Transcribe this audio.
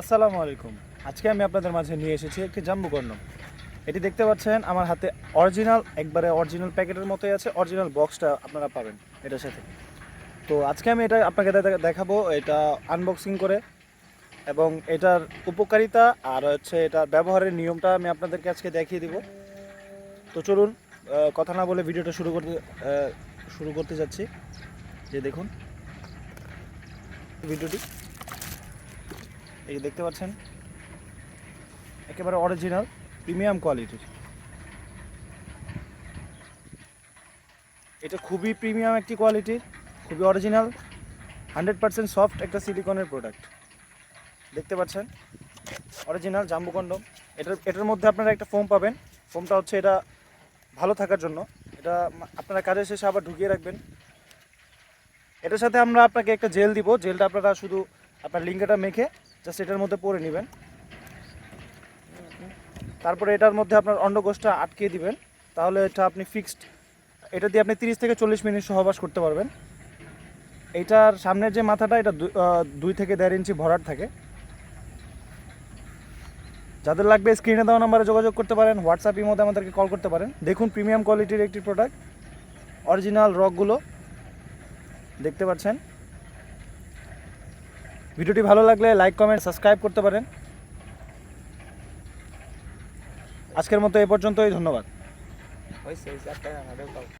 আসসালামু আলাইকুম। আজকে আমি আপনাদের মাঝে নিয়ে এসেছি একটি জাম্বু জাম্বুকর্ণ এটি দেখতে পাচ্ছেন, আমার হাতে অরিজিনাল, একবারে অরিজিনাল প্যাকেটের মতোই আছে, অরিজিনাল বক্সটা আপনারা পাবেন এটার সাথে। তো আজকে আমি এটা আপনাকে দেখাবো, এটা আনবক্সিং করে। এবং এটার উপকারিতা আর হচ্ছে এটার ব্যবহারের নিয়মটা আমি আপনাদেরকে আজকে দেখিয়ে দিব। তো চলুন কথা না বলে ভিডিওটা শুরু করতে শুরু করতে যাচ্ছি। যে দেখুন, ভিডিওটি। এই যে দেখতে পাচ্ছেন, একেবারে অরিজিনাল প্রিমিয়াম কোয়ালিটির এটা খুবই প্রিমিয়াম একটি কোয়ালিটির খুবই অরিজিনাল হান্ড্রেড পার্সেন্ট সফট একটা সিলিকনের প্রোডাক্ট দেখতে পাচ্ছেন অরিজিনাল জাম্বু কন্ডম। এটার এটার মধ্যে আপনারা একটা ফোম পাবেন। ফোমটা হচ্ছে এটা ভালো থাকার জন্য। এটা আপনারা কাজের শেষে আবার ঢুকিয়ে রাখবেন। এটার সাথে আমরা আপনাকে একটা জেল দিব। জেলটা আপনারা শুধু আপনার লিঙ্গটা মেখে জাস্ট এটার মধ্যে পরে নেবেন। তারপরে এটার মধ্যে আপনার অন্ডকোষটা আটকে দিবেন। তাহলে এটা আপনি ফিক্সড এটা দিয়ে আপনি তিরিশ থেকে চল্লিশ মিনিট সহবাস করতে পারবেন। এইটার সামনের যে মাথাটা, এটা দুই থেকে দেড় ইঞ্চি ভরাট থাকে। যাদের লাগবে স্ক্রিনে দেওয়া নাম্বারে যোগাযোগ করতে পারেন হোয়াটসঅ্যাপ মধ্যে আমাদেরকে কল করতে পারেন। দেখুন প্রিমিয়াম কোয়ালিটির একটি প্রোডাক্ট অরিজিনাল রকগুলো দেখতে পাচ্ছেন? ভিডিওটি ভালো লাগলে লাইক কমেন্ট সাবস্ক্রাইব করতে পারেন। আজকের মতো এ পর্যন্তই ধন্যবাদ।